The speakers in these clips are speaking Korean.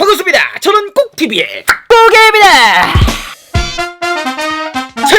반갑습니다. 저는 꼭TV의 꼭입니다.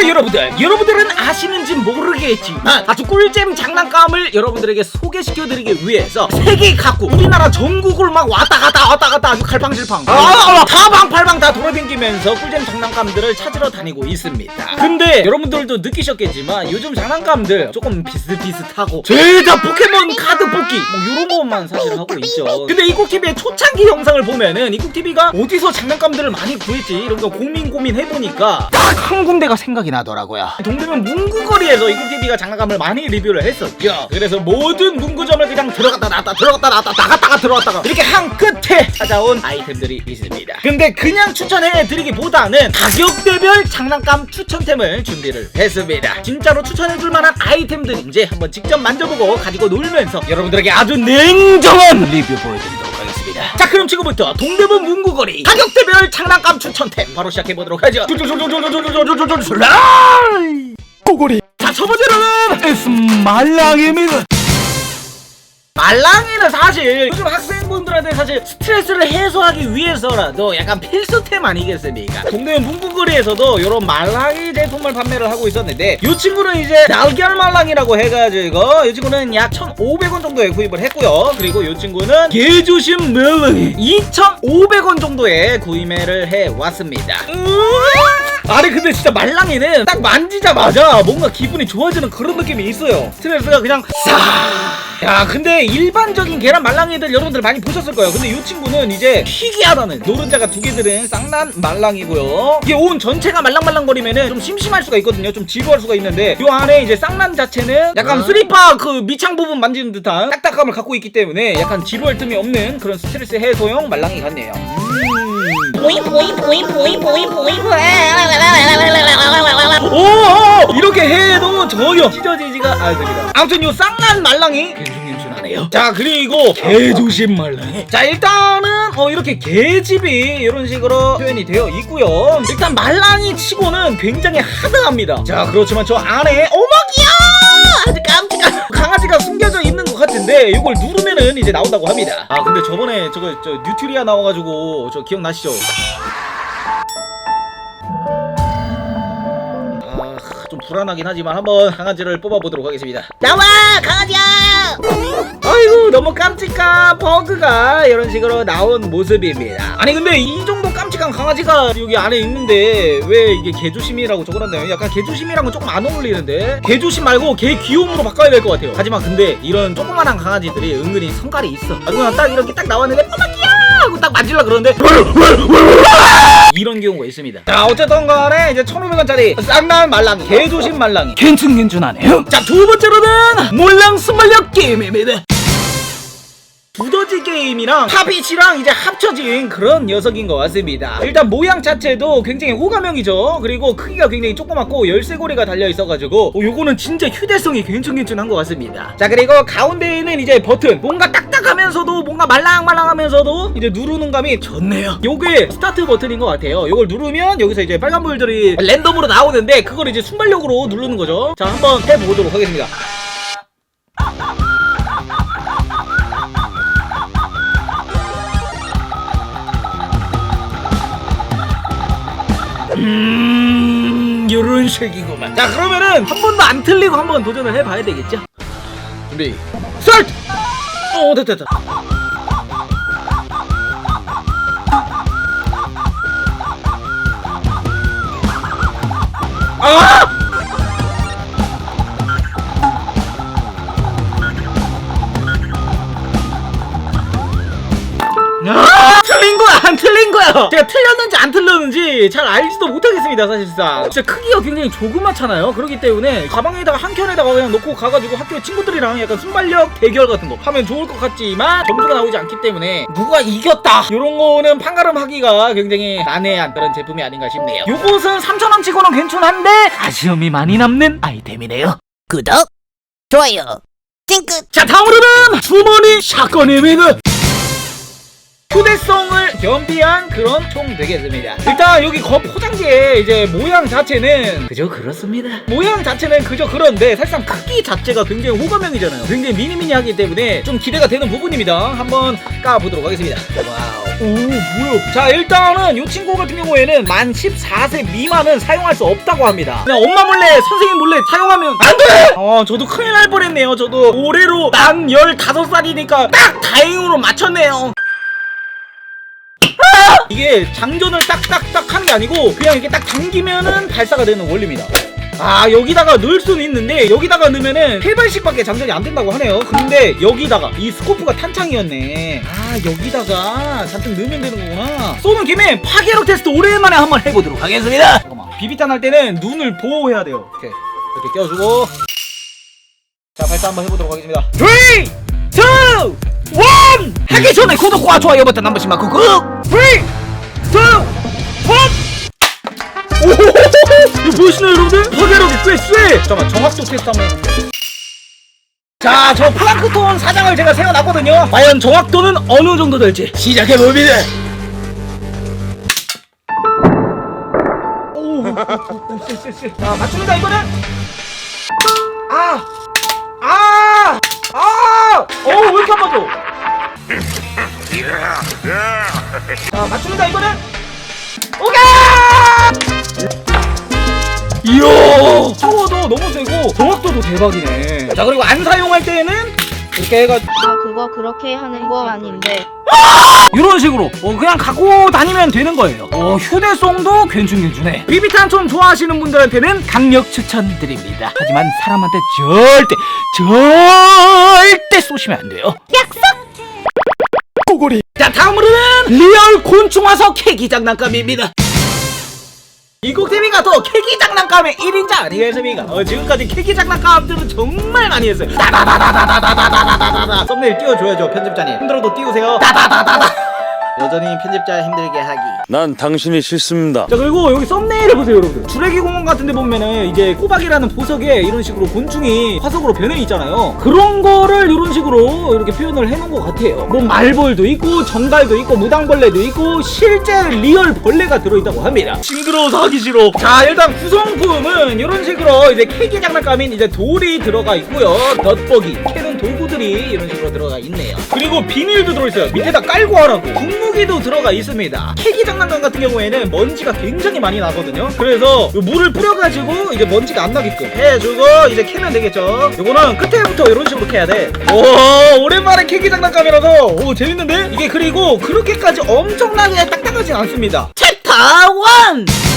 자 여러분들 여러분들은 아시는지 모르겠지만 아주 꿀잼 장난감을 여러분들에게 소개시켜드리기 위해서 세계 각국 우리나라 전국을 막 왔다 갔다 왔다 갔다 아주 갈팡질팡. 아, 사방팔방 다 돌아다니면서 꿀잼 장난감들을 찾으러 다니고 있습니다. 근데 여러분들도 느끼셨겠지만 요즘 장난감들 조금 비슷비슷하고 죄다 포켓몬 카드 뽑기 뭐 이런 것만 사실 하고 있죠. 근데 이국TV의 초창기 영상을 보면은 이국TV가 어디서 장난감들을 많이 구했지 이런 거 고민 고민 해보니까 딱 한 군데가 생각이 나더라고요. 동대문 문구거리에서 이국TV가 장난감을 많이 리뷰를 했었죠. 그래서 모든 문구점을 그냥 들어갔다 나왔다 들어갔다 나왔다 나갔다가 들어갔다가 이렇게 한 끝에 찾아온 아이템들이 있습니다. 근데 그냥 추천해드리기보다는 가격대별 장난감 추천템을 준비를 했습니다. 진짜로 추천해줄 만한 아이템들인지 한번 직접 만져보고 가지고 놀면서 여러분들에게 아주 냉정한 리뷰 보여드리도록 하겠습니다. 자 그럼 지금부터 동대문 문구거리 가격대별 장난감 추천템 바로 시작해보도록 하죠. 꼬고리. 자 첫 번째로는 에스 말랑입니다 말랑이는 사실 요즘 학생분들한테 사실 스트레스를 해소하기 위해서라도 약간 필수템 아니겠습니까? 동네 문구거리에서도 이런 말랑이 제품을 판매를 하고 있었는데 이 친구는 이제 달걀 말랑이라고 해가지고 이 친구는 약 1,500원 정도에 구입을 했고요. 그리고 이 친구는 개조심 말랑이 2,500원 정도에 구매를 해왔습니다. 아니 근데 진짜 말랑이는 딱 만지자마자 뭔가 기분이 좋아지는 그런 느낌이 있어요. 스트레스가 그냥 싹. 야 근데 일반적인 계란 말랑이들 여러분들 많이 보셨을 거예요. 근데 이 친구는 이제 희귀하다는 노른자가 두 개 들은 쌍난 말랑이고요. 이게 온 전체가 말랑말랑거리면은 좀 심심할 수가 있거든요. 좀 지루할 수가 있는데 요 안에 이제 쌍난 자체는 약간 스리파 그 밑창 부분 만지는 듯한 딱딱함을 갖고 있기 때문에 약간 지루할 틈이 없는 그런 스트레스 해소용 말랑이 같네요. 음. 보이 보이 보이 보이 보이 보이 오 이렇게 해도 전혀 찢어지지가 않습니다. 아무튼 요 쌍난 말랑이 자 그리고 개조심 말랑이. 자 일단은 어 이렇게 개집이 이런 식으로 표현이 되어 있고요. 일단 말랑이 치고는 굉장히 하드합니다. 자 그렇지만 저 안에 어머기야! 아주 깜찍한 강아지가 숨겨져 있는 것 같은데 이걸 누르면은 이제 나온다고 합니다. 아 근데 저번에 저거 저 뉴트리아 나와가지고 저 기억나시죠 불안하긴 하지만 한번 강아지를 뽑아보도록 하겠습니다. 나와 강아지야! 아이고 너무 깜찍한 버그가 이런 식으로 나온 모습입니다. 아니 근데 이 정도 깜찍한 강아지가 여기 안에 있는데 왜 이게 개조심이라고 적어놨나요? 약간 개조심이랑은 조금 안 어울리는데 개조심 말고 개 귀여움으로 바꿔야 될 것 같아요. 하지만 근데 이런 조그만한 강아지들이 은근히 성깔이 있어. 아 그냥 딱 이렇게 딱 나왔는데 꼬마기야! 하고 딱 만질라 그러는데 이런 경우가 있습니다. 자, 어쨌든 간에 이제 1,500원짜리 쌍난 말랑이, 개조심 말랑이. 괜찮괜찮하네요. 자, 두 번째로는 몰랑 스물력 게임입니다. 두더지 게임이랑 팝이치랑 이제 합쳐진 그런 녀석인 것 같습니다. 일단 모양 자체도 굉장히 호감형이죠. 그리고 크기가 굉장히 조그맣고 열쇠고리가 달려 있어가지고 어, 요거는 진짜 휴대성이 괜찮괜찮한 것 같습니다. 자 그리고 가운데에는 이제 버튼 뭔가 딱딱하면서도 뭔가 말랑말랑하면서도 이제 누르는 감이 좋네요. 요게 스타트 버튼인 것 같아요. 요걸 누르면 여기서 이제 빨간불들이 랜덤으로 나오는데 그걸 이제 순발력으로 누르는 거죠. 자 한번 해보도록 하겠습니다. 음, 요런 식이구만. 자, 그러면은 한 번도 안 틀리고 한 번 도전을 해봐야 되겠죠? 준비, 스타트! 어, 됐다, 됐다. 아! 아! 틀린 거야 안 틀린 거야 제가 틀렸는지 안 틀렸는지 잘 알지도 못하겠습니다 사실상. 진짜 크기가 굉장히 조그맣잖아요. 그렇기 때문에 가방에다가 한 켠에다가 그냥 놓고 가가지고 학교에 친구들이랑 약간 순발력 대결 같은 거 하면 좋을 것 같지만 점수가 나오지 않기 때문에 누가 이겼다! 이런 거는 판가름하기가 굉장히 난해한 그런 제품이 아닌가 싶네요. 요것은 3,000원 치고는 괜찮은데 아쉬움이 많이 남는 아이템이네요. 구독 좋아요 찡긋 자 다음으로는 주머니 샷건입니다 휴대성을 겸비한 그런 총 되겠습니다. 일단 여기 거 포장지의 이제 모양 자체는 그저 그렇습니다. 모양 자체는 그저 그런데 사실상 크기 자체가 굉장히 호감형이잖아요. 굉장히 미니미니하기 때문에 좀 기대가 되는 부분입니다. 한번 까보도록 하겠습니다. 와우. 오 뭐야? 자 일단은 이 친구 같은 경우에는 만 14세 미만은 사용할 수 없다고 합니다. 그냥 엄마 몰래 선생님 몰래 사용하면 안 돼! 어 저도 큰일 날 뻔했네요. 저도 올해로 만 15살이니까 딱 다행으로 맞췄네요. 이게 장전을 딱딱딱 하는 게 아니고 그냥 이렇게 딱 당기면은 발사가 되는 원리입니다. 아 여기다가 넣을 수는 있는데 여기다가 넣으면은 8발씩밖에 장전이 안 된다고 하네요. 근데 여기다가 이 스코프가 탄창이었네. 아 여기다가 잔뜩 넣으면 되는 거구나. 쏘는 김에 파괴력 테스트 오랜만에 한번 해보도록 하겠습니다. 잠깐만. 비비탄 할 때는 눈을 보호해야 돼요. 이렇게 이렇게 껴주고. 자 발사 한번 해보도록 하겠습니다. 3 2 1 하기 전에 구독과 좋아요 버튼 한 번씩만 꾹꾹. 3 2 1 오호호호 이거 보이시나요 여러분들? 파괴력이 꽤 쎄! 잠깐만 정확도 테스트 한번 해볼게요 자, 저 플랑크톤 사장을 제가 세워놨거든요. 과연 정확도는 어느 정도 될지 시작해 봅니다. 오, 오, 오, 오, 쎄, 쎄, 쎄. 자, 맞춥니다, 이거는. 아! 아! 아! 어, 왜 이렇게 안 맞아? 너무 세고 정확도도 대박이네. 자, 그리고 안 사용할 때는 이렇게 해가지고 아 그거 그렇게 하는 거 아닌데 이런 식으로 어, 그냥 갖고 다니면 되는 거예요. 어, 휴대성도 괜찮괜찮해. 비비탄 좀 좋아하시는 분들한테는 강력 추천드립니다. 하지만 사람한테 절대 절대 쏘시면 안 돼요. 약속. 고고리. 자 다음으로는 리얼 곤충 와서 캐기 장난감입니다. 이곡재미가 더 캐기 장난감의 1인자 아니겠습니까? 어, 지금까지 캐기 장난감들은 정말 많이 했어요. 다다다다다다다다다다다. 썸네일 띄워줘야죠, 편집자님. 힘들어도 띄우세요. 다다다다다. 여전히 편집자 힘들게 하기. 난 당신이 싫습니다. 자 그리고 여기 썸네일을 보세요 여러분들. 주레기 공원 같은 데 보면은 이제 꼬박이라는 보석에 이런 식으로 곤충이 화석으로 변해 있잖아요. 그런 거를 이런 식으로 이렇게 표현을 해놓은 것 같아요. 뭐 말벌도 있고 전갈도 있고 무당벌레도 있고 실제 리얼 벌레가 들어있다고 합니다. 징그러워서 하기 싫어. 자 일단 구성품은 이런 식으로 이제 캐기 장난감인 이제 돌이 들어가 있고요. 덧버기 캐는 도구들이 이런 식으로 들어가 있네요. 그리고 비닐도 들어있어요. 밑에다 깔고 하라고. 분무기도 들어가 있습니다. 캐기 장난감 같은 경우에는 먼지가 굉장히 많이 나거든요. 그래서 요 물을 뿌려가지고 이제 먼지가 안 나게끔 해주고 이제 캐면 되겠죠. 요거는 끝에부터 이런 식으로 캐야 돼 오 오랜만에 캐기 장난감이라서. 오 재밌는데? 이게 그리고 그렇게까지 엄청나게 딱딱하진 않습니다. 챕터 1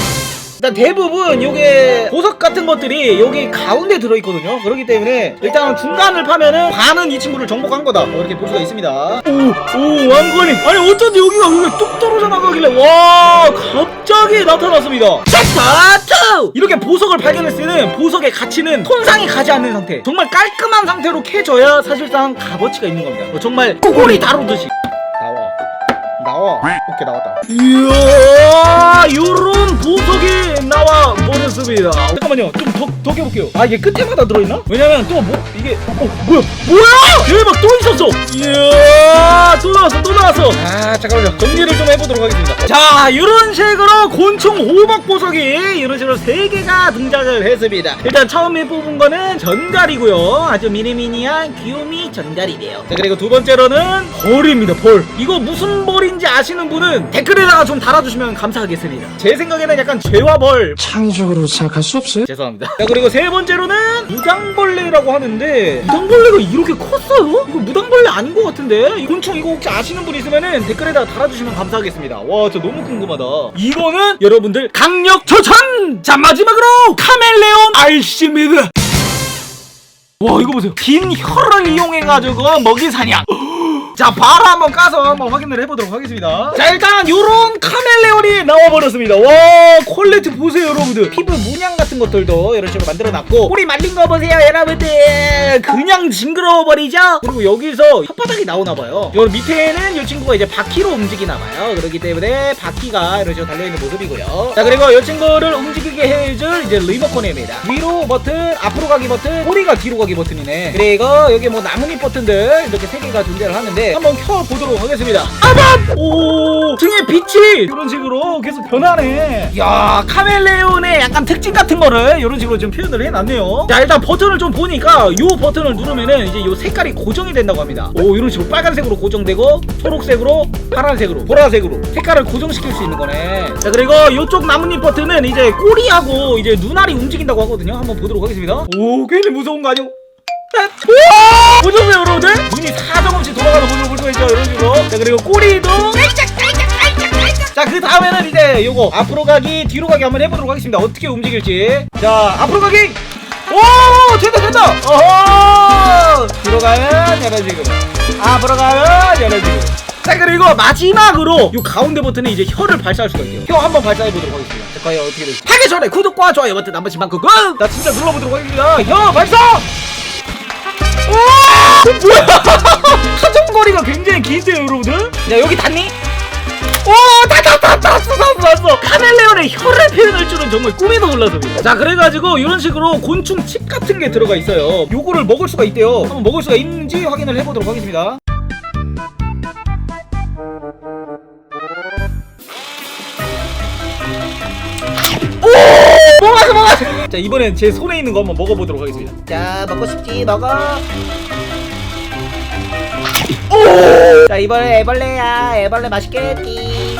일단 대부분 요게 보석 같은 것들이 여기 가운데 들어있거든요. 그렇기 때문에 일단 중간을 파면은 반은 이 친구를 정복한 거다. 어, 이렇게 볼 수가 있습니다. 오오 왕건이. 아니 어쩐지 여기가 여기 뚝 떨어져 나가길래 와 갑자기 나타났습니다. 2 이렇게 보석을 발견했을 때는 보석의 가치는 손상이 가지 않는 상태. 정말 깔끔한 상태로 캐져야 사실상 값어치가 있는 겁니다. 어, 정말 꼬리 다루듯이. 나와. 나와. 오케이 나왔다. 이야 요런 보석이 버렸습니다 잠깐만요. 좀더더 깨볼게요. 아 이게 끝에마다 들어있나? 왜냐면 또 뭐 이게 어 뭐야? 뭐야? 대박! 또 있었어! 이야 또 나왔어 또 나왔어. 아 잠깐만요. 정리를 좀 해보도록 하겠습니다. 자 이런 식으로 곤충 호박 보석이 이런 식으로 세 개가 등장을 했습니다. 일단 처음에 뽑은 거는 전갈이고요. 아주 미니미니한 귀요미 전갈이래요. 자 그리고 두 번째로는 벌입니다 벌. 이거 무슨 벌인지 아시는 분은 댓글에다가 좀 달아주시면 감사하겠습니다. 제 생각에는 약간 죄와 벌. 창의적으로 생각할 수 없어요? 죄송합니다. 자 그리고 세 번째로는 무당벌레라고 하는데 무당벌레가 이렇게 컸어요? 이거 무당벌레 아닌 것 같은데? 이 곤충 이거 혹시 아시는 분 있으면은 댓글에다 달아주시면 감사하겠습니다. 와, 저 너무 궁금하다. 이거는 여러분들 강력 추천! 자 마지막으로 카멜레온 알씨미드. 와 이거 보세요. 긴 혀를 이용해가지고 먹이 사냥. 자 바로 한번 까서 한번 확인을 해보도록 하겠습니다. 자 일단 요런 카멜레온이 나와버렸습니다. 와 퀄리티 보세요 여러분들. 피부 문양 같은 것들도 이런 식으로 만들어놨고. 꼬리 말린 거 보세요 여러분들. 그냥 징그러워버리죠? 그리고 여기서 혓바닥이 나오나봐요. 요 밑에는 이 친구가 이제 바퀴로 움직이나봐요. 그렇기 때문에 바퀴가 이런 식으로 달려있는 모습이고요. 자 그리고 이 친구를 움직이게 해줄 이제 리모컨입니다. 위로 버튼 앞으로 가기 버튼 꼬리가 뒤로 가기 버튼이네. 그리고 여기 뭐 나뭇잎 버튼들 이렇게 세 개가 존재를 하는데 이제 한번 켜보도록 하겠습니다. 아밤! 오 등에 빛이 이런 식으로 계속 변하네. 야 카멜레온의 약간 특징 같은 거를 이런 식으로 좀 표현을 해놨네요. 자 일단 버튼을 좀 보니까 요 버튼을 누르면은 이제 요 색깔이 고정이 된다고 합니다. 오 이런 식으로 빨간색으로 고정되고 초록색으로 파란색으로 보라색으로 색깔을 고정시킬 수 있는 거네. 자 그리고 요쪽 나뭇잎 버튼은 이제 꼬리하고 이제 눈알이 움직인다고 하거든요. 한번 보도록 하겠습니다. 오 괜히 무서운 거 아니오 우와! 보셨어요 여러분들? 눈이 사정없이 볼 수가 있죠 이런 식으로 자 그리고 꼬리도. 자그 다음에는 이제 요거 앞으로 가기 뒤로 가기 한번 해보도록 하겠습니다. 어떻게 움직일지. 자 앞으로 가기. 오 됐다 됐다. 어허! 뒤로 가면 이런 식으로 앞으로 가면 이런 식으로 자 그리고 마지막으로 요 가운데 버튼에 이제 혀를 발사할 수가 있대요. 혀 한번 발사해 보도록 하겠습니다. 자 과연 어떻게 될지. 하기 전에 구독과 좋아요 버튼 한 번씩만 꾹꾹. 나 진짜 눌러보도록 하겠습니다. 혀 발사 오 뭐야 사정거리가 굉장히 긴데요 여러분들 자 여기 닿니? 오, 다, 다, 다, 닿았어, 닿았어, 닿았어. 카멜레온의 혀를 표현할 줄은 정말 꿈에도 몰랐습니다. 자, 그래가지고 이런 식으로 곤충 칩 같은 게 들어가 있어요. 요거를 먹을 수가 있대요. 한번 먹을 수가 있는지 확인을 해보도록 하겠습니다. 자, 이번엔 제 손에 있는 거 한번 먹어보도록 하겠습니다. 자, 먹고 싶지, 먹어. 오! 자, 이번엔 애벌레야. 애벌레 맛있겠지.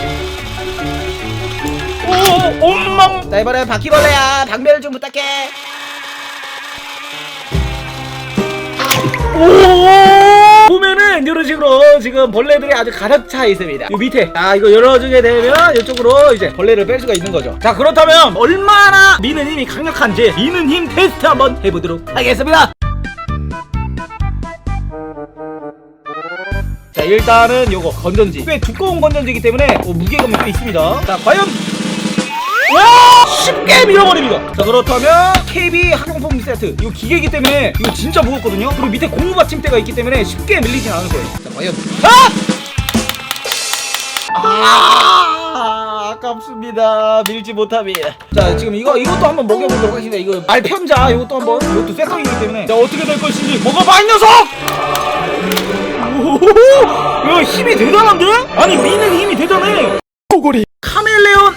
오, 엉망. 자, 이번엔 바퀴벌레야. 박멸 좀 부탁해. 오! 보면은 이런 식으로 지금 벌레들이 아주 가득 차 있습니다. 요 밑에 아 이거 열어주게 되면 이쪽으로 이제 벌레를 뺄 수가 있는 거죠. 자 그렇다면 얼마나 미는 힘이 강력한지 미는 힘 테스트 한번 해보도록 하겠습니다. 자 일단은 요거 건전지 꽤 두꺼운 건전지이기 때문에 어, 무게감이 꽤 있습니다. 자 과연 와 쉽게 밀어버립니다 자 그렇다면 KB 학용품 세트. 이거 기계이기 때문에 이거 진짜 무겁거든요. 그리고 밑에 고무 받침대가 있기 때문에 쉽게 밀리진 않을 거예요. 자 과연. 아! 아! 아깝습니다. 밀지 못합니다. 자 지금 이거 이것도 한번 먹여보도록 하겠습니다. 이거 말편자 이것도 한번. 이것도 쇠떡이기 때문에. 자 어떻게 될 것인지 먹어봐 이 녀석! 오호호호 야 힘이 대단한데? 아니 미는 힘이 대단해. 카멜레온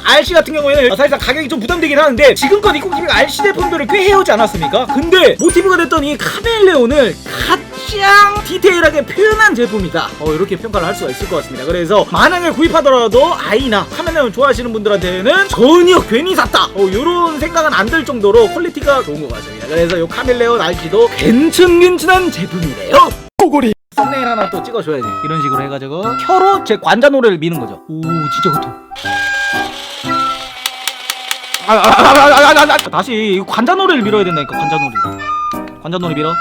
RC 같은 경우에는 사실상 가격이 좀 부담되긴 하는데 지금껏 이코기비가 RC 제품들을 꽤 해오지 않았습니까? 근데 모티브가 됐던 이 카멜레온을 가장 디테일하게 표현한 제품이다. 어, 이렇게 평가를 할 수가 있을 것 같습니다. 그래서 만약에 구입하더라도 아이나 카멜레온 좋아하시는 분들한테는 전혀 괜히 샀다. 어, 이런 생각은 안 들 정도로 퀄리티가 좋은 것 같습니다. 그래서 이 카멜레온 RC도 괜찮괜찮은 제품이래요. 꼬골이. 썸네일 하나 또 찍어줘야지. 이런 식으로 해가지고 혀로 제 관자놀이를 미는 거죠. 오 진짜 그렇 다 아, 아, 아, 아, 아, 아, 아, 다시 이거 관자놀이를 밀어야 된다니까 관자놀이 관자놀이 밀어